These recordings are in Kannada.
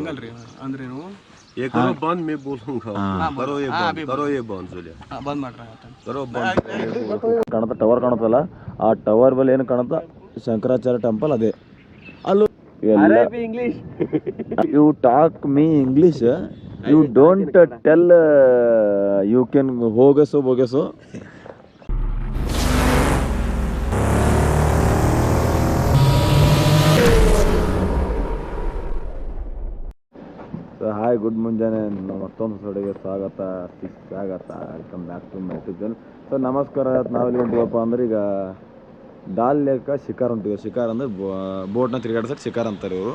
ಹಂಗಲ್ರಿ ಅಂದ್ರೇನು ये करो बंद मैं बोलूंगा करो ये बंद करो ये बंद सोलिया ಹಾ, ಬಂದ್ ಮಾಡ್ರಿ ಆತ करो बंद ಕಾಣುತ್ತೆ ಟವರ್ ಕಾಣುತ್ತಲ್ಲ ಆ ಟವರ್ ಬಲ್ಲಿ ಏನು ಕಾಣುತ್ತ ಶಂಕರಾಚಾರ್ಯ ಟೆಂಪಲ್ ಅದೇ ಅಲ್ಲೂ English you talk me English you don't tell you can ಹೋಗಸು bogus ಮುಂಜಾನೆ ಮತ್ತೊಂದು ಸಡಿಗೆ ಸ್ವಾಗತ ಸ್ವಾಗತ, welcome back to my channel. So ನಮಸ್ಕಾರ, ನಾವೆಲ್ಲಿ ಹೊಂಟಿವಪ್ಪ ಅಂದ್ರೆ ಈಗ ಡಾಲ್ ಲೇಕ ಶಿಕಾರ್ ಹೊಂಟಿದ್ವಿ ಶಿಕಾರ್ ಅಂದ್ರೆ ಬೋಟ್ನ ತಿರುಗಾಡ್ಸಕ್ಕೆ ಶಿಕಾರ್ ಅಂತಾರೆ ಇವರು.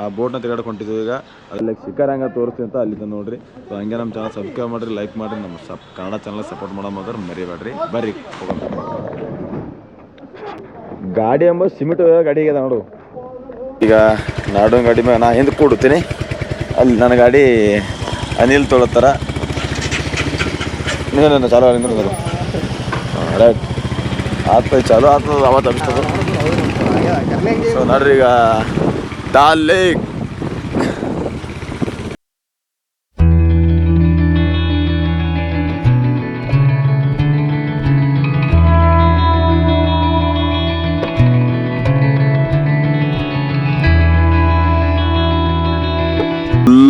ಆ ಬೋಟ್ನ ತಿರುಗಾಡಕ್ಕೆ ಈಗ. ಅಲ್ಲಿ ಶಿಕಾರ್ ಹಂಗೆ ತೋರಿಸ್ತೀವಿ ಅಂತ ಅಲ್ಲಿಂದ ನೋಡ್ರಿ. ಸೊ ಹಂಗೆ ನಮ್ಮ ಚಾನಲ್ ಸಬ್ಸ್ಕ್ರೈಬ್ ಮಾಡಿರಿ, ಲೈಕ್ ಮಾಡಿರಿ, ನಮ್ಮ ಸಪ್ ಕನ್ನಡ ಚಾನಲ್ ಸಪೋರ್ಟ್ ಮಾಡೋ ಮಾತ್ರ ಮರಿಬೇಡ್ರಿ. ಬರ್ರಿ ಗಾಡಿ ಎಂಬ ಸಿಮೆಂಟ್ ಗಾಡಿ ಇದೆ ನೋಡು. ಈಗ ನಾಡೋನ್ ಗಾಡಿ ಮೇಲೆ ನಾ ಹಿಂದೆ ಕೂಡುತ್ತೀನಿ. ಅಲ್ಲಿ ನನ್ನ ಗಾಡಿ ಅನಿಲ್ ತೊಳತ್ತಾರ ನೀನು ಚಾಲು ನಿಂದ್ರು ರೈಟ್ ಆತ ಚಾಲು ಆತ್ಮ ಅವತ್ತು ಅನಿಸ್ತದ ಸೊ ನೋಡ್ರಿ ಈಗ ಡಾಲ್ ಲೇಕ್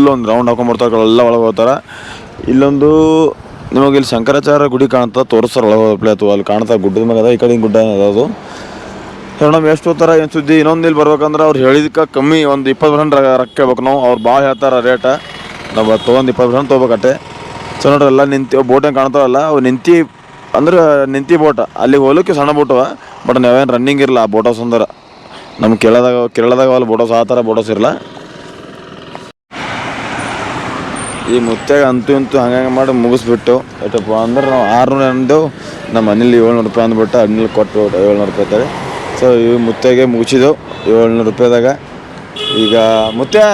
ಫುಲ್ ಒಂದು ರೌಂಡ್ ಹಾಕೊಂಡ್ಬರ್ತಾರೆ ಎಲ್ಲ ಒಳಗೆ ಹೋಗ್ತಾರೆ. ಇಲ್ಲೊಂದು, ನಿಮಗೆ ಇಲ್ಲಿ ಶಂಕರಾಚಾರ್ಯ ಗುಡಿ ಕಾಣ್ತಾ ತೋರಿಸ್ತಾರೆ ಒಳಗೆ ಪ್ಲೇ ಅಥವಾ ಅಲ್ಲಿ ಕಾಣ್ತಾ ಗುಡ್ಡದ ಮೇಲೆ ಅದ, ಈ ಕಡೆ ಗುಡ್ಡ ಅದು. ನಮ್ಮ ಎಷ್ಟು ಹೋಗ್ತಾರ ಏನು ಸುದ್ದಿ? ಇನ್ನೊಂದು ಇಲ್ಲಿ ಬರ್ಬೇಕಂದ್ರೆ ಅವ್ರು ಹೇಳಿದಕ್ಕೆ ಕಮ್ಮಿ, ಒಂದು ಇಪ್ಪತ್ತು ಪರ್ಸೆಂಟ್ ರೊಕ್ಕ ಕೇಳ್ಬೇಕು ನಾವು. ಅವ್ರು ಭಾಳ ಹೇಳ್ತಾರೆ ರೇಟ ನಾವು ತೊಗೊಂಡು ಇಪ್ಪತ್ತು ಪರ್ಸೆಂಟ್ ತೊಗೋಬೇಕಟ್ಟೆ. ಸೊ ನೋಡ್ರಿ, ಎಲ್ಲ ನಿಂತಿ ಬೋಟ್ ಕಾಣ್ತಾವಲ್ಲ ಅವು ನಿಂತಿ, ಅಂದ್ರೆ ನಿಂತಿ ಬೋಟ. ಅಲ್ಲಿಗೆ ಹೋಗ್ಲಿಕ್ಕೆ ಸಣ್ಣ ಬೋಟವ ಬಟ್ ನಾವೇನು ರನ್ನಿಂಗ್ ಇರಲ್ಲ ಆ ಬೋಟಸ್ ಅಂದ್ರೆ ನಮ್ಮ ಕೇರಳದಾಗ ಕೇರಳದಾಗ ಅಲ್ಲಿ ಬೋಟಸ್, ಆ ಥರ ಬೋಟಸ್ ಇರಲ್ಲ ಈ ಮುತ್ತಾಗ ಅಂತೂ ಇಂತೂ ಹಂಗೆ ಮಾಡಿ ಮುಗಿಸ್ಬಿಟ್ಟು ಎಷ್ಟಪ್ಪ ಅಂದ್ರೆ ನಾವು ಆರುನೂರು ಅಂದೆವು ನಮ್ಮ ಮನೇಲಿ ಏಳ್ನೂರು ರೂಪಾಯಿ ಅಂದ್ಬಿಟ್ಟು ಅಡ್ನಲ್ಲಿ ಕೊಟ್ಟು ಏಳ್ನೂರು ರೂಪಾಯಿ ತಾರೆ ಸೊ ಈ ಮುತ್ತೆಗೆ ಮುಗಿಸಿದೆವು ಏಳ್ನೂರು ರೂಪಾಯಿದಾಗ. ಈಗ ಮುತ್ತೆ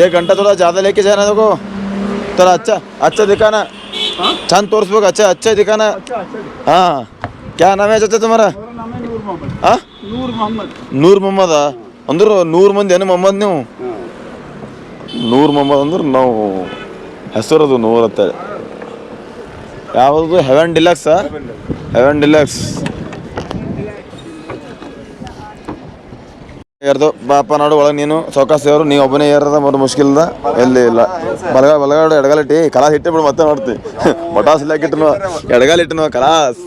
ಏ ಗಂಟೆ ತೋಡ ಜಾದ ಲೇಖಿ ಜಾನ ಅದಕ್ಕೂ? ತರ ಅಚ್ಚ ಅಚ್ಚ ದಿಕ್ಕಾನ. ಚಂದ ತೋರಿಸ್ಬೇಕು ಅಚ್ಚ ಅಚ್ಚ ದಿಕ್ಕಾನ. ಹಾಂ ಕ್ಯಾ ನಾವೇ ಅಚ್ಚ ತುಮಾರ ಹಾಂ ನೂರು ಮೊಹಮ್ಮದ. ಅಂದ್ರೆ ನೂರು ಮಂದಿ ಏನು ಮೊಹಮ್ಮದ್ ನೀವು? ನೂರು ಮೊಹಮ್ಮದ್ ಅಂದ್ರೆ ನಾವು ಹೆಸರದು ನೂರ್ ಅಂತೇಳಿ ಯಾವುದು ಹೆವೆನ್ ಡಿಲಕ್ಸ್ ಹೆವೆನ್ ಡಿಲಕ್ಸ್ ಏರ್ದು ಬಾಪ ನಾಡು ಒಳಗೆ ನೀನು ಚೌಕಾಸಿ ಅವರು ನೀವು ಒಬ್ಬನೇ ಏರದ ಮೊದಲು ಮುಷ್ಕಿಲ್ದ ಎಲ್ಲಿ ಇಲ್ಲ. ಬಲಗ ಬಲಗಾಡು ಎಡಗಾಲಿಟ್ಟಿ ಕಲಾಸ್ ಇಟ್ಟೆ ಬಿಡು ಮತ್ತೆ ನೋಡ್ತಿ. ಬಟಾಸ್ ಇಲ್ಲ ಇಟ್ಟನು ಎಡಗಾಲ್ ಇಟ್ಟನು ಕಲಾಸ್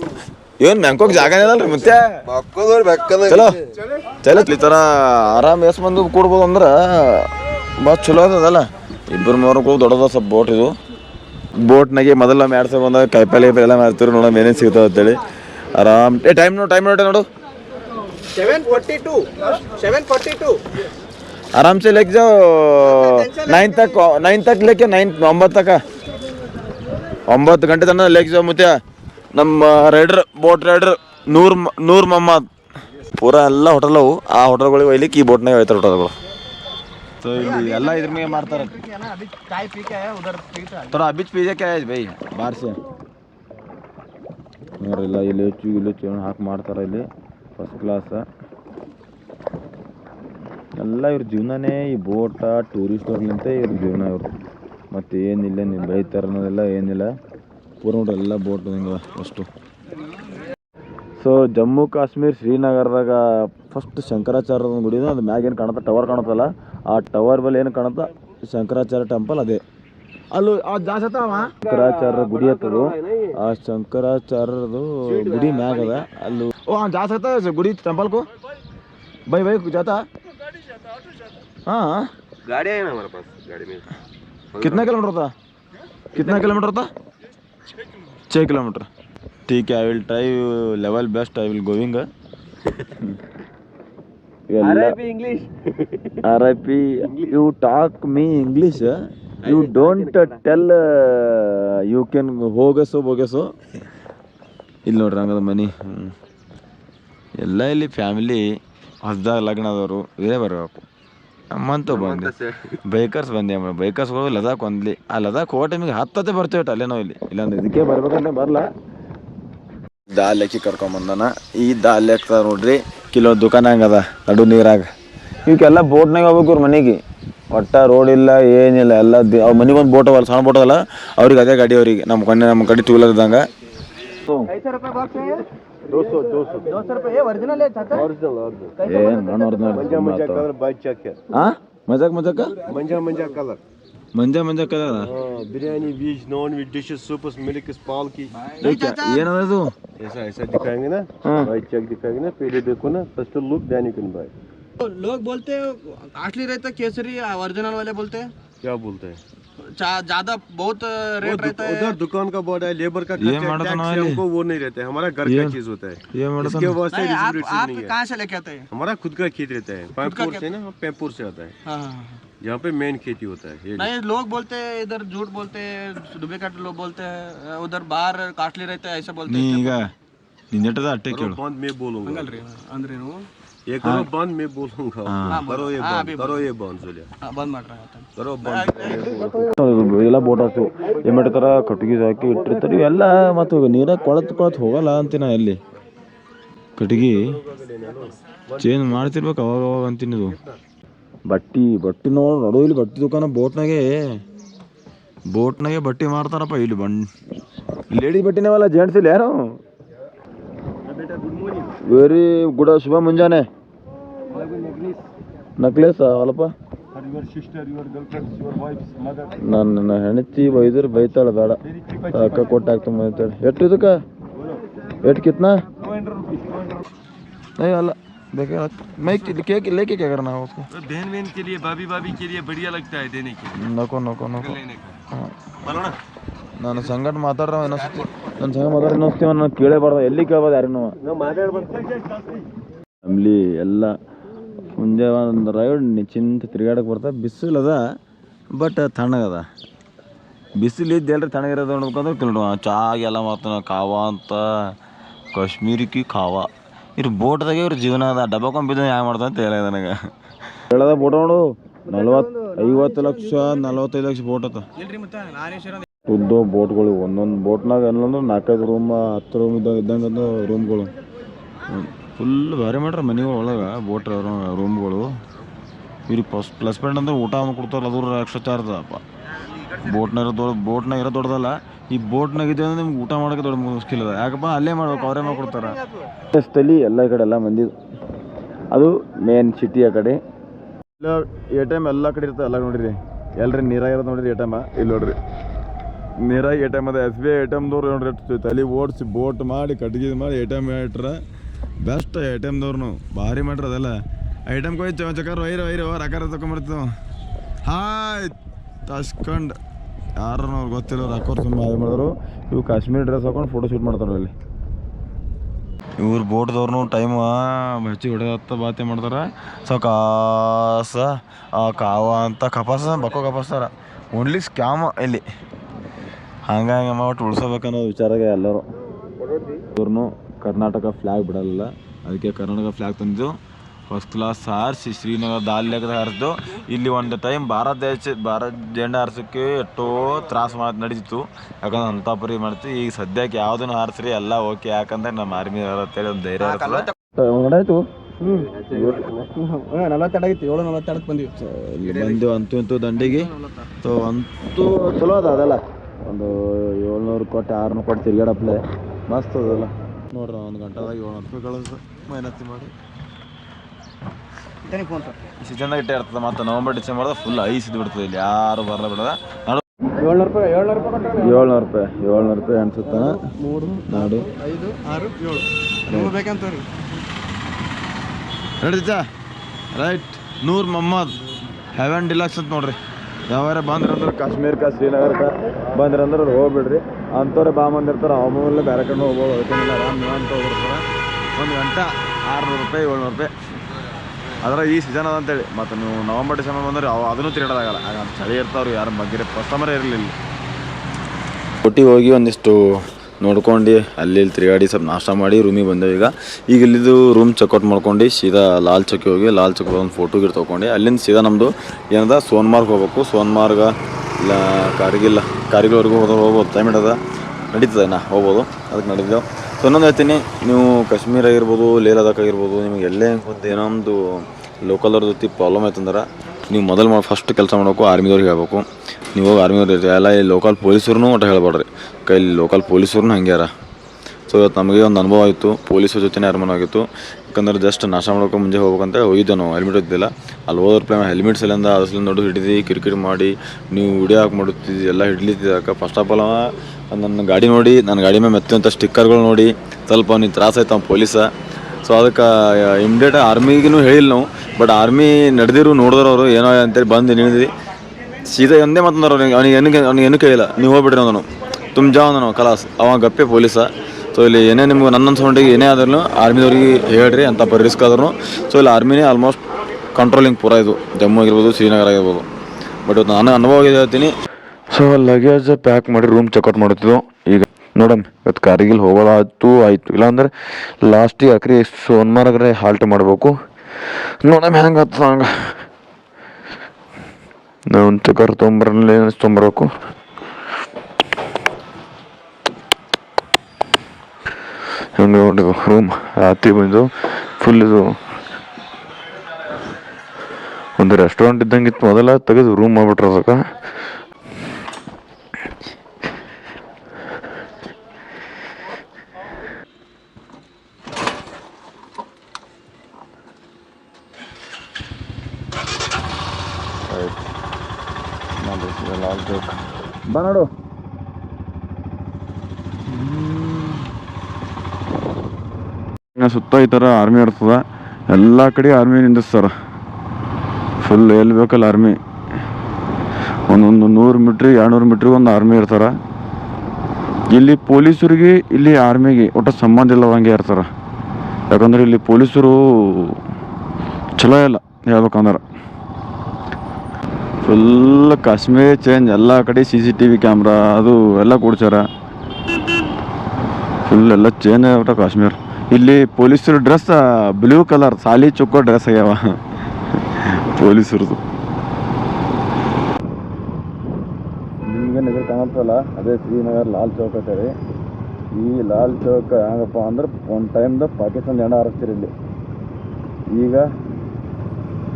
ಏನ್ ಬ್ಯಾಂಕಾಕ್ ಜಾಗನೇ ಅದಲ್ರಿ ಮತ್ತೆ? ಚಲೋ. ಚಲೋ ಈ ಥರ ಆರಾಮ್ ಎಸ್ ಬಂದು ಕೂಡ್ಬೋದು ಅಂದ್ರೆ ಭಾಳ ಚಲೋ ಅದಲ್ಲ ಇಬ್ಬರು ಮೂರಕ್ಕೂ ದೊಡ್ಡದ ಸ್ವಲ್ಪ ಬೋಟ್ ಇದು. ಬೋಟ್ನಾಗೆ ಮೊದಲು ನಾವು ಮ್ಯಾಡ್ಸೋ ಬಂದಾಗ ಕೈಪಾಲೆ ಎಲ್ಲ ಮಾಡ್ತೀವಿ ನೋಡೋ ಮೇನೇ ಸಿಗ್ತಾವೆ ಅಂತೇಳಿ. ಆರಾಮ್. ಏ ಟೈಮ್ ನೋಡು ಟೈಮ್ ನೋಡಿ ನೋಡು. Seven forty two seven forty two ಆರಾಮ್ಸೆ से लेके जाओ नाइन तक नाइन ನೈನ್ ಒಂಬತ್ತು ತಕ್ಕ ಒಂಬತ್ತು ಗಂಟೆ ತನಕ ಲೇಕ್ ಜಾವ್ ಮುತ್ಯ. ನಮ್ಮ rider boat rider Noor Noor Mohammad. ಪೂರಾ ಎಲ್ಲ ಹೋಟೆಲ್ ಅವು. ಆ ಹೋಟೆಲ್ಗಳಿಗೆ ಒಯ್ಲಿಕ್ಕೆ ಈ ಬೋಟ್ನಾಗ ಹೋಯ್ತಾರೆ ಹೋಟೆಲ್ಗಳು तो अल्लाह इधर में मारता रहता थोड़ा अभी भाई बाहर से ಇಲ್ಲಿ ಹೆಚ್ಚು ಇಲ್ಲಿ ಚೇವಣ ಹಾಕಿ ಮಾಡ್ತಾರೆ ಇಲ್ಲಿ ಫಸ್ಟ್ ಕ್ಲಾಸ ಎಲ್ಲ ಇವ್ರ ಜೀವನನೇ ಈ ಬೋಟ ಟೂರಿಸ್ಟ್ ಅವ್ರಲಿಂತ ಇವ್ರ ಜೀವನ ಇವ್ರು. ಮತ್ತೆ ಏನಿಲ್ಲ ನೀವು ಬೈತಾರ ಅನ್ನೋದೆಲ್ಲ ಏನಿಲ್ಲ. ಪೂರ್ ನೋಡ್ರಿ ಎಲ್ಲ ಬೋಟ್ ಹಿಂಗ ಅಷ್ಟು. ಸೊ ಜಮ್ಮು ಕಾಶ್ಮೀರ್ ಶ್ರೀನಗರದಾಗ ಫಸ್ಟ್ ಶಂಕರಾಚಾರ್ಯದ ಗುಡಿನ ಅದು ಮ್ಯಾಗೇನು ಕಾಣುತ್ತೆ ಟವರ್ ಕಾಣುತ್ತಲ್ಲ? ಆ ಟವರ್ ಬಲ್ಲಿ ಏನು ಕಾಣುತ್ತೆ ಶಂಕರಾಚಾರ್ಯ ಟೆಂಪಲ್ ಅದೇ ಅಲ್ಲೂ ಆ ಜಾಸ್ತಿ ಶಂಕರಾಚಾರ್ಯ ಗುಡಿ ಹತ್ತದು ಆ ಶಂಕರಾಚಾರ್ಯದು ಗುಡಿ ಮ್ಯಾಗ ಅದ ಅಲ್ಲೂ ಓ ಹಾಂ ಜಾಸ್ತಿ ಆತ ಗುಡಿ ಟೆಂಪಲ್ಕು ಬೈ ಬೈ ಜಾತಾ हाँ गाड़ी है ना हमारे पास गाड़ी में कितना किलोमीटर था कितना किलोमीटर था छः किलोमीटर ठीक है I will try level best I will going English R I P you talk me English you don't tell you can ಹೋಗಸು ಬೋಗಸು. ಇಲ್ಲಿ ನೋಡ್ರಿ ಹಂಗದ ಮನಿ. ಎಲ್ಲ ಇಲ್ಲಿ ಫ್ಯಾಮಿಲಿ ಹೊಸ್ದಾಗ ಲಗ್ನದವರು ಇವರೇ ಬರಬೇಕು. ನಮ್ಮಂತೂ ಬಂದೆ. ಬೈಕರ್ಸ್ ಬಂದೆ ಬೈಕರ್ಸ್ ಹೋಗಿ ಲದಾಖ್ ಒಂದ್ಲಿ ಆ ಲದಾಖ್ ಹೋಗೋ ಟೈಮಿಗೆ ಹತ್ತತ್ತೆ ಬರ್ತೇವೆ ಅಲ್ಲೇ ನಾವು ಇಲ್ಲಿ. ಇಲ್ಲಾಂದ್ರೆ ಇದಕ್ಕೆ ಬರ್ಬೇಕಂದ್ರೆ ಬರಲ್ಲ ದಾಲ್ಯಕ್ಕೆ ಕರ್ಕೊಂಬಂದನ ಈ ದಾಲ್ಯಕ್ಕೆ ನೋಡ್ರಿ. ಕಿಲೋ ದುಕಾನ ಹಂಗದ ನಡು ನೀರಾಗ. ಇವಕ್ಕೆಲ್ಲ ಬೋಟ್ನಾಗ ಹೋಗ್ಬೇಕು ಇವ್ರ ಮನೆಗೆ. ಒಟ್ಟ ರೋಡ್ ಇಲ್ಲ ಏನಿಲ್ಲ ಎಲ್ಲ ದಿ ಅವ್ರ ಮನೆಗೆ ಒಂದು ಬೋಟ್ ಅವಲ್ಲ ಸಣ್ಣ ಬೋಟ್ ಅವಲ್ಲ ಅವ್ರಿಗೆ ಅದೇ ಗಾಡಿ ಅವ್ರಿಗೆ. ನಮ್ಮ ಕಣ್ಣೆ ನಮ್ಮ ಕಡೆ ಟೂ ವೀಲರ್ ಇದ್ದಂಗೆ ಮಜಾಕ್ ಮಜಾಕ? ಮಂಜಾ ಮಂಜಾ ಕಲರ್ मंजा मंजा कर रहा biryani veg non veg dishes soups milk पाल की ये ना दो ऐसा ऐसा दिखाएँगे ना भाई चेक दिखाएँगे ना पहले देखो ना first look then you can buy लोग बोलते हैं असली रहता केसरी ओरिजिनल वाले बोलते हैं क्या बोलते हैं ज़्यादा बहुत रेट रहता है उधर दुकान का बोर्ड है लेबर का ये हमको वो नहीं रहता है हमारा घर का चीज़ होता है ये इसके वास्ते आप, आप कहाँ से लेके आते हैं हमारा खुद का खेत रहता है पैमपुर से ना पैमपुर से आता है यहाँ पे मेन खेती होता है ये नहीं लोग बोलते हैं इधर झूठ बोलते हैं डुप्लीकेट लोग बोलते हैं उधर बाहर कॉस्टली रहता है ऐसा बोलते ನೀ हैं ಈಗ ನಿನ್ನೆಟ್ಟದ ಅಟ್ಟೆ करो ಕೇಳು बंद मैं बोलूंगा ಅಂದ್ರೆ ಏನು ये करो बंद मैं बोलूंगा करो ये बंद करो ये बंद सोलिया हाँ, बंद मार रहा है करो बंद ಎಲ್ಲ ಬೋಟ್ ಹಾಕ್ತು ಏನು ಮಾಡ್ತಾರ ಕಟ್ಟಿಗೆ ಹಾಕಿ ಇಟ್ಟಿರ್ತಾರೆ ಇವೆಲ್ಲ ಮತ್ತು ನೀರಾಗ ಕೊಳತ್ ಕೊಳತ್ ಹೋಗಲ್ಲ ಅಂತೀನ ಎಲ್ಲಿ ಕಟ್ಟಿಗೆ ಚೇಂಜ್ ಮಾಡ್ತಿರ್ಬೇಕು ಅವಾಗ ಅವಾಗ ಅಂತೀನಿ ಇದು ಬಟ್ಟಿ ಬಟ್ಟಿ ನೋಡಿ, ನೋಡು ಇಲ್ಲಿ ಬಟ್ಟೆ ದುಕಾನ ಬೋಟ್ನಾಗೆ. ಬೋಟ್ನಾಗೆ ಬಟ್ಟಿ ಮಾರ್ತಾರಪ್ಪ ಇಲ್ಲಿ ಬಂಡ್ ಲೇಡೀಸ್ ಬಟ್ಟಿನೇವಲ್ಲ ಜೆಂಟ್ಸ್ ಇಲ್ಲ ಯಾರು? ವೆರಿ ಗುಡ ಶುಭ ಮುಂಜಾನೆ. ನಕ್ಲೇಸ್ ಅಲ್ಲಪ್ಪ? ನನ್ನ ಹೆಂಡತಿ ಬೈದ್ರೆ ಬೈತಾಳೆ, ಬೇಡ. ಅಕ್ಕ ಕೊಟ್ಟಾಕ್ತ ಬೈತಾಳೆ ಎಷ್ಟು ಇದಕ್ಕ? ಎಷ್ಟು ಕಿತ್ನಾ? ಅಲ್ಲ. देखिए मैं केक लेके क्या करना है उसको बहन बहन के लिए भाभी भाभी के लिए बढ़िया लगता है देने के लिए नको नको नको लेने का ಹಾಂ बोलो ना ನಾನು ಸಂಗಟ ಮಾತಾಡ್ರವ ಇನ್ನೊಂದ್ಸತಿ ನನ್ನ ಸಂಗ ಮಾತಾಡಿ ಇನ್ನೊಂದ್ಸತಿ ನಾನು ಕೇಳೇಬಾರ್ದು ಎಲ್ಲಿ ಕೇಳ್ಬೋದು ಯಾರಿಗೂ ಫ್ಯಾಮ್ಲಿ ಎಲ್ಲ ಮುಂಜಾನೆ ಒಂದು ರೈಡ್ ನಿಚಿಂತ ತಿರ್ಗಾಡಕ್ಕೆ ಬರ್ತಾ ಬಿಸಿಲು ಅದ ಬಟ್ ತಣ್ಣಗದ ಬಿಸಿಲು ಇದ್ದು ಎಲ್ರಿ ತಣ್ಣಗಿರೋದು ನೋಡ್ಬೇಕಂದ್ರೆ ಕೆಲವು ಚಾ ಎಲ್ಲ ಮಾಡ್ತಾನೆ ಕಾವ ಅಂತ ಕಾಶ್ಮೀರಿಕಿ ಕಾವ ಇವ್ರು ಬೋಟ್ದಾಗೆ ಇವ್ರ ಜೀವನ ಅದ. ಡಬ್ಬಕೊಂಡ್ ಬಿದ್ದು ಯಾವ ಮಾಡ್ತಾನೆ ಅಂತ ಹೇಳಿದ ನನಗೆ. ಹೇಳದ ಬೋಟ್ ನೋಡು. ನಲ್ವತ್ತು ಐವತ್ತು ಲಕ್ಷ ನಲ್ವತ್ತೈದು ಲಕ್ಷ ಬೋಟ್ ಅದ. ಇಲ್ರಿ ಮತ್ತೆ ನಾನೇಶ್ವರ ಉದ್ದ ಬೋಟ್ಗಳು ಒಂದೊಂದು ಬೋಟ್ನಾಗ ಏನಂದ್ರೆ ನಾಲ್ಕೈದು ರೂಮ್ ಹತ್ತು ರೂಮ್ ಇದ್ದಾಗ ಇದ್ದಂಗೆ ರೂಮ್ಗಳು. ಫುಲ್ ಭಾರಿ ಮಾಡ್ರ ಮನೆಗಳು ಒಳಗೆ ಬೋಟ್ ರೂಮ್ಗಳು. ಇವ್ರಿಗೆ ಪ್ಲಸ್ ಪ್ಲಸ್ ಪಾಯಿಂಟ್ ಅಂದ್ರೆ ಊಟ ಅವ್ನು ಕೊಡ್ತಾರಲ್ಲ ಅದ್ರ ಎಕ್ಸ್ಟ್ರಾ ಚಾರ್ಜ್ ಅಪ್ಪ ಬೋಟ್ನಾಗ ಇರೋ ದೊಡ್ಡ ಬೋಟ್ನಾಗ ಇರೋ ದೊಡ್ಡದಲ್ಲ ಈ ಬೋಟ್ನಾಗ ಇದೆ ಅಂದ್ರೆ ನಿಮ್ಗೆ ಊಟ ಮಾಡೋಕೆ ದೊಡ್ಡ ಮುಷ್ಕಿಲ್ ಅದ. ಯಾಕಪ್ಪ ಅಲ್ಲೇ ಮಾಡ್ಬೇಕು ಅವರೇ ಮಾಡ್ಕೊಡ್ತಾರೆ. ಎಷ್ಟಲ್ಲಿ ಎಲ್ಲ ಈ ಕಡೆ ಎಲ್ಲ ಮಂದಿ ಅದು ಮೇನ್ ಸಿಟಿ ಆ ಕಡೆ. ಎಲ್ಲ ಎ ಟಿ ಎಂ ಎಲ್ಲ ಕಡೆ ಇರ್ತದೆ ಎಲ್ಲ ನೋಡಿರಿ. ಎಲ್ರಿ ನೀರಾಗಿರೋದು ನೋಡಿರಿ ಎ ಟಿ ಎಂ ಇಲ್ಲಿ ನೋಡ್ರಿ. ನೀರಾಗಿ ಎ ಟೈಮ್ ಎಂ ಅದ. S B I A T ಎಮ್ದವ್ರು ನೋಡ್ರಿ ಎಷ್ಟು ತಲೆ ಓಡಿಸಿ ಬೋಟ್ ಮಾಡಿ ಕಟ್ಗೆ ಮಾಡಿ ಎ ಟಿ ಎಂ ಇಟ್ರ ಬೆಸ್ಟ್ ಎ ಟಿ ಎಮ್ದವ್ರು ಭಾರಿ ಮಾಡ್ರಿ ಅದೆಲ್ಲ. ಐಟಮ್ ಕೊಯ್ತು ಚಕರ್ ವೈರ ವೈರ ರಕಾರ ತಗೊಂಬರ್ತೀವಿ ಹಾಯ್! ತಸ್ಕಂಡ್ ಯಾರು ಅವ್ರು ಗೊತ್ತಿಲ್ಲ ಅಕ್ಕೋರ್ ತುಂಬ ಇದು ಮಾಡಿದ್ರು. ಇವು ಕಾಶ್ಮೀರ್ ಡ್ರೆಸ್ ಹಾಕೊಂಡು ಫೋಟೋ ಶೂಟ್ ಮಾಡ್ತಾರೆ ಅಲ್ಲಿ. ಇವ್ರು ಬೋಟ್ದವ್ರು ಟೈಮ್ ಹೆಚ್ಚಿಗೆ ಹೊಡೆದತ್ತ ಬಾತೆ ಮಾಡ್ತಾರೆ. ಸೊ ಆ, ಕಾವ ಅಂತ ಕಪಾಸ, ಬಕ್ಕೋ ಕಪಾಸ್ತಾರ ಓನ್ಲಿ ಸ್ಕ್ಯಾಮ್ ಇಲ್ಲಿ. ಹಂಗಾಗಿ ಒಟ್ಟು ಉಳಿಸಬೇಕನ್ನೋ ವಿಚಾರಾಗ ಎಲ್ಲರೂ. ಇವ್ರನ್ನೂ ಕರ್ನಾಟಕ ಫ್ಲ್ಯಾಗ್ ಬಿಡಲ್ಲ. ಅದಕ್ಕೆ ಕರ್ನಾಟಕ ಫ್ಲ್ಯಾಗ್ ತಂದಿದ್ದು. ಫಸ್ಟ್ ಕ್ಲಾಸ್ ಹಾರಿಸಿ ಶ್ರೀನಗರ ದಾಲ್ ಹಾರಿಸ್ದು ಇಲ್ಲಿ ಒಂದು ಟೈಮ್ ಭಾರತ ದೇಶ ಭಾರತ ಜೆಂಡ ಹಾರಿಸೋಕ್ಕೆ ಎಷ್ಟೋ ತ್ರಾಸ ಮಾಡಿ ನಡೀತಿತ್ತು. ಯಾಕಂದ್ರೆ ಅಂತಾಪುರಿ ಮಾಡ್ತಿ. ಈಗ ಸದ್ಯಕ್ಕೆ ಯಾವುದನ್ನು ಹಾರಿಸ್ರಿ ಎಲ್ಲ ಓಕೆ ಯಾಕಂದ್ರೆ ನಮ್ಮ ಆರ್ಮಿ ಅಂತೇಳಿ ಒಂದು ಧೈರ್ಯ ಬಂದಿವಿ. ಬಂದು ಅಂತೂ ಅಂತೂ ದಂಡಿಗೆ. ಸೊ ಅಂತೂ ಚಲೋ ಅದ ಅದೆಲ್ಲ. ಒಂದು ಏಳ್ನೂರು ಕೊಟ್ಟು ಆರ್ನೂರು ಕೊಟ್ಟು ತಿರ್ಗಾಡಪ್ಲೆ ಮಸ್ತ್ ಅದಲ್ಲ. ನೋಡ್ರಿ ಒಂದು ಗಂಟೆದಾಗ ಏಳ್ನೂರು ರೂಪಾಯಿ ಕಳಿಸ್ ಮೈನತ್ತಿ ಮಾಡಿ. ಫೋನ್ ಸರ್ ಸೀಸನ್ದಾಗ ಇಟ್ಟೇ ಇರ್ತದೆ ಮತ್ತು ನವಂಬರ್ ಡಿಸೆಂಬರ್ದಾಗ ಫುಲ್ ಐಸ್ ಇದು ಬಿಡ್ತದೆ ಇಲ್ಲಿ ಯಾರು ಬರಲ್ಲ ಬಿಡದ? ನಾಡು ಏಳ್ನೂರು ರೂಪಾಯಿ ಏಳ್ನೂರು ರೂಪಾಯಿ ಅನ್ಸುತ್ತೆ ಏಳ್ನೂರು ರೂಪಾಯಿ ಏಳ್ನೂರು ರೂಪಾಯಿ ಅನ್ಸುತ್ತಾನ ಮೂರು ನಾಡು. ಐದು ಆರು ಏಳು. ನಿಮ್ಗೆ ಬೇಕಂತ ರೀ ನಡೀತ right Noor Mohammad. Heaven deluxe ಅಂತ ನೋಡ್ರಿ. ಯಾವಾರ ಬಂದ್ರಂದ್ರೆ ಕಾಶ್ಮೀರ್ಕ ಅಂದ್ರೆ ಬಂದ್ರಂದ್ರೆ ಹೋಗ್ಬಿಡ್ರಿ. ಅಂಥವ್ರೆ ಬಾ ಬಂದಿರ್ತಾರೆ ಆಮೇಲೆ ಬೇರೆ ಕಡೆ ಹೋಗ್ಬೋದು ಅದಕ್ಕೆ ಆರಾಮ್ ಅಂತ ಹೋಗ್ಬಿಡ್ತಾರೆ? ಒಂದು ಗಂಟೆ ಆರುನೂರು ರೂಪಾಯಿ ಏಳ್ನೂರು ರೂಪಾಯಿ. ಅದರ ಈ ಸೀಸನ್ ಅದ ಅಂತೇಳಿ, ಮತ್ತು ನೀವು ನವಂಬರ್ ಡಿಸೆಂಬರ್ ಬಂದ್ರೆ ಅವು ಅದನ್ನು ತಿರುಗಾಡೋದಾಗಲ್ಲ ಆಗ ಚಳಿ ಇರ್ತಾವ್ರು ಯಾರು ಬಗ್ಗೆ ಕಸ್ಟಮರೇ ಇರಲಿಲ್ಲ. ಒಟ್ಟಿಗೆ ಹೋಗಿ ಒಂದಿಷ್ಟು ನೋಡ್ಕೊಂಡು ಅಲ್ಲಿ ತಿರುಗಾಡಿ ಸ್ವಲ್ಪ ನಾಷ್ಟ ಮಾಡಿ ರೂಮಿಗೆ ಬಂದೆವು ಈಗ. ಈಗ ಇಲ್ಲಿದು ರೂಮ್ ಚೆಕ್ಔಟ್ ಮಾಡ್ಕೊಂಡು ಸೀದಾ ಲಾಲ್ ಚೌಕಿ ಹೋಗಿ ಲಾಲ್ ಚೌಕಿ ಒಂದು ಫೋಟೋ ಗಿಡ ತೊಗೊಂಡು. ಅಲ್ಲಿಂದ ಸೀದಾ ನಮ್ಮದು ಏನದ ಸೋನ್ಮಾರ್ಗ್ ಹೋಗ್ಬೇಕು. ಸೋನ್ಮಾರ್ಗ ಇಲ್ಲ ಕಾರಿಗಿಲ್ಲ ಕಾರ್ಗಿಲ್ವರೆಗೂ ಹೋದ್ರೆ ಹೋಗ್ಬೋದು. ಟೈಮ್ ಇಡದ ನಡೀತದೆ ನಾ ಹೋಗ್ಬೋದು. ಅದಕ್ಕೆ ನಡೀತೇವೆ ಸೊ ಇನ್ನೊಂದು ಹೇಳ್ತೀನಿ. ನೀವು ಕಾಶ್ಮೀರ ಆಗಿರ್ಬೋದು ಲೇ ಲದಾಖ್ ಆಗಿರ್ಬೋದು, ನಿಮಗೆ ಎಲ್ಲೇ ಒಂದು ಏನೋ ಒಂದು ಲೋಕಲ್ದವ್ರ ಜೊತೆ ಪ್ರಾಬ್ಲಮ್ ಆಯ್ತಂದ್ರೆ ನೀವು ಮೊದಲು ಫಸ್ಟ್ ಕೆಲಸ ಮಾಡಬೇಕು ಆರ್ಮಿದವ್ರಿಗೆ ಹೇಳ್ಬೇಕು. ನೀವು ಹೋಗಿ ಆರ್ಮಿದವ್ರು ಎಲ್ಲ ಈ ಲೋಕಲ್ ಪೊಲೀಸರು ಒಟ್ಟು ಹೇಳ್ಬೇಡ್ರಿ. ಕೈಲಿ ಲೋಕಲ್ ಪೊಲೀಸರು ಹಂಗ್ಯಾರ ಸೊ ಇವತ್ತು ನಮಗೆ ಒಂದು ಅನುಭವ ಆಯಿತು. ಪೊಲೀಸರ ಜೊತೆನೇ ಅರ್ಮನ್ ಆಗಿತ್ತು. ಯಾಕಂದ್ರೆ ಜಸ್ಟ್ ನಾಶ ಮಾಡೋಕೆ ಮುಂಜೆ ಹೋಗ್ಬೇಕಂತ ಹೋಗಿದ್ದೆ ನಾವು. ಹೆಲ್ಮೆಟ್ ಇದ್ದಿಲ್ಲ ಅಲ್ಲಿ ಹೋದ್ರ ಪ್ಲೇಮ್ ಹೆಲ್ಮೆಟ್ ಸಲಿಂದ ಅದ್ರ ನೋಡು ಹಿಡಿದು, ಕಿರಿಕಿರಿ ಮಾಡಿ, ನೀವು ವಿಡಿಯೋ ಹಾಕಿ ಮಾಡುತ್ತಿದ್ದು, ಎಲ್ಲ ಹಿಡ್ಲಿತ್ತಿದ್ದಾಕ ಫಸ್ಟ್ ಆಫ್ ಆಲ್ ನನ್ನ ಗಾಡಿ ನೋಡಿ ನನ್ನ ಗಾಡಿ ಮೇಲೆ ಮೆತ್ತಂಥ ಸ್ಟಿಕ್ಕರ್ಗಳು ನೋಡಿ, ಸ್ವಲ್ಪ ಅವ್ನಿಗೆ ತ್ರಾಸ ಆಯ್ತು, ಅವ್ನು ಪೊಲೀಸ ಸೊ ಅದಕ್ಕೆ ಇಮ್ಡಿಯೇಟ್ ಆರ್ಮಿಗೂ ಹೇಳಿಲ್ಲ ನಾವು ಬಟ್ ಆರ್ಮಿ ನಡೆದಿರು, ನೋಡಿದ್ರು ಅವರು, ಏನೋ ಅಂತೇಳಿ ಬಂದು ನಿಂದಿದ್ವಿ ಸೀದಾ ಒಂದೇ ಮಾತಂದ್ರೆ ಅವ್ನಿಗೆ ಅವ್ನಿಗೆ ಏನಕ್ಕೆ, ಅವ್ನಿಗೆ ಏನೂ ಕೇಳಿಲ್ಲ ನೀವು ಹೋಗ್ಬಿಟ್ರಿ ನಾನು ತುಂಬ ಜಾ ಅಂದನು ಕಲಾಸ್. ಅವ ಗಪ್ಪೆ ಪೊಲೀಸ ಸೊ ಇಲ್ಲಿ ಏನೇ ನಿಮ್ಗೆ ನನ್ನ ಸೌಂಡಿಗೆ ಏನೇ ಆದ್ರೂ ಆರ್ಮಿದವ್ರಿಗೆ ಹೇಳ್ರಿ, ಅಂತ ಪರಿ ರಿಸ್ಕ್ ಆದ್ರೂ ಸೊ ಇಲ್ಲಿ ಆರ್ಮಿನೇ ಆಲ್ಮೋಸ್ಟ್ ಕಂಟ್ರೋಲಿಂಗ್ ಪೂರ ಇದು. ಜಮ್ಮು ಆಗಿರ್ಬೋದು, ಶ್ರೀನಗರ ಆಗಿರ್ಬೋದು. ಬಟ್ ಇವತ್ತು ನಾನು ಅನುಭವ ಆಗಿದೆ ಹೇಳ್ತೀನಿ. ಸೊ ಲಗೇಜ್ ಪ್ಯಾಕ್ ಮಾಡಿ ರೂಮ್ ಚೆಕ್ಔಟ್ ಮಾಡುತ್ತಿದ್ದು, ಈಗ ನೋಡಮ್, ಇವತ್ತು ಕಾರಿಗಿಲ್ ಹೋಗೋದಾಯ್ತು, ಆಯಿತು. ಇಲ್ಲಾಂದ್ರೆ ಲಾಸ್ಟಿಗೆ ಅಕ್ರಿ ಸೋನ್ಮಾರ್ಗ್ರೆ ಹಾಲ್ಟ್ ಮಾಡಬೇಕು. ನೋಡಮ್ ಹೆಂಗೆ ಆಗ್ತದ ಹಂಗೆ. ನಾವು ಚಕರ್ ತೊಂಬರಲ್ಲಿ ತೊಗೊಂಬರ್ಬೇಕು ಹಂಗೆ ನೋಡಿ ರೂಮ್ ರಾತ್ರಿ ಬಂದು ಫುಲ್ ಇದು ಒಂದು ರೆಸ್ಟೋರೆಂಟ್ ಇದ್ದಂಗೆ ಇತ್ತು ಮೊದಲ ತೆಗೆದು ರೂಮ್ ಮಾಡ್ಬಿಟ್ರೆ ಅದಕ್ಕೆ. ಬಾ ನೋಡು. ಸುತ್ತ ಈ ಥರ ಆರ್ಮಿ ಇರ್ತದ. ಎಲ್ಲ ಕಡೆ ಆರ್ಮಿ ನಿಂದಿಸ್ತಾರ. ಫುಲ್ ಎಲ್ಲಿ ಬೇಕಲ್ಲ ಆರ್ಮಿ ಒಂದೊಂದು ನೂರು ಮೀಟ್ರಿಗೆ ಎರಡುನೂರು ಮೀಟ್ರಿಗೆ ಒಂದು ಆರ್ಮಿ ಇರ್ತಾರ. ಇಲ್ಲಿ ಪೊಲೀಸರಿಗೆ, ಇಲ್ಲಿ ಆರ್ಮಿಗೆ ಒಟ್ಟು ಸಂಬಂಧ ಇಲ್ಲದಂಗೆ ಇರ್ತಾರ. ಯಾಕಂದ್ರೆ ಇಲ್ಲಿ ಪೊಲೀಸರು ಚಲೋ ಇಲ್ಲ ಹೇಳ್ಬೇಕಂದ್ರೆ ಫುಲ್ ಕಾಶ್ಮೀರ್ ಚೇಂಜ್ ಎಲ್ಲ ಕಡೆ C C T V camera ಅದು ಎಲ್ಲ ಕೊಡ್ಸಾರ ಫುಲ್ ಎಲ್ಲ ಚೇಂಜ್ ಆಗ್ಬಿಟ್ಟ ಕಾಶ್ಮೀರ್. ಇಲ್ಲಿ ಪೊಲೀಸರು ಡ್ರೆಸ್ ಬ್ಲೂ ಕಲರ್ ಸಾಲಿ ಚುಕ್ಕೋ ಡ್ರೆಸ್ ಆಗ್ಯಾವ. ಪೊಲೀಸರದು. ನಿಮ್ಗೇನು ನಗರ ಕಾಣತ್ತಲ್ಲ ಅದೇ ಶ್ರೀನಗರ್ ಲಾಲ್ ಚೌಕ ಸರಿ ಈ ಲಾಲ್ ಚೌಕ ಹೆಂಗಪ್ಪ ಅಂದ್ರೆ, ಒಂದು ಟೈಮ್ದು ಪಾಕಿಸ್ತಾನ ಜನ ಹಾರಿಸ್ತೀರಿ ಇಲ್ಲಿ. ಈಗ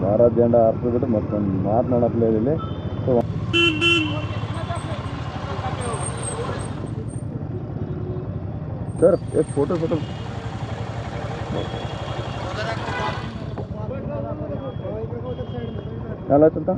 ಭಾರತ ಜೆಂಡ ಹಾರಿಸ್ಬಿಟ್ಟು ಮತ್ತೊಂದು ಮಾತನಾಡಪ್ಲೇ ಇಲ್ಲಿ ಸೊ ಸರ್ ಎಷ್ಟು ಫೋಟೋ ಫೋಟೋ ಎಲ್ಲ ಆಯ್ತಂತ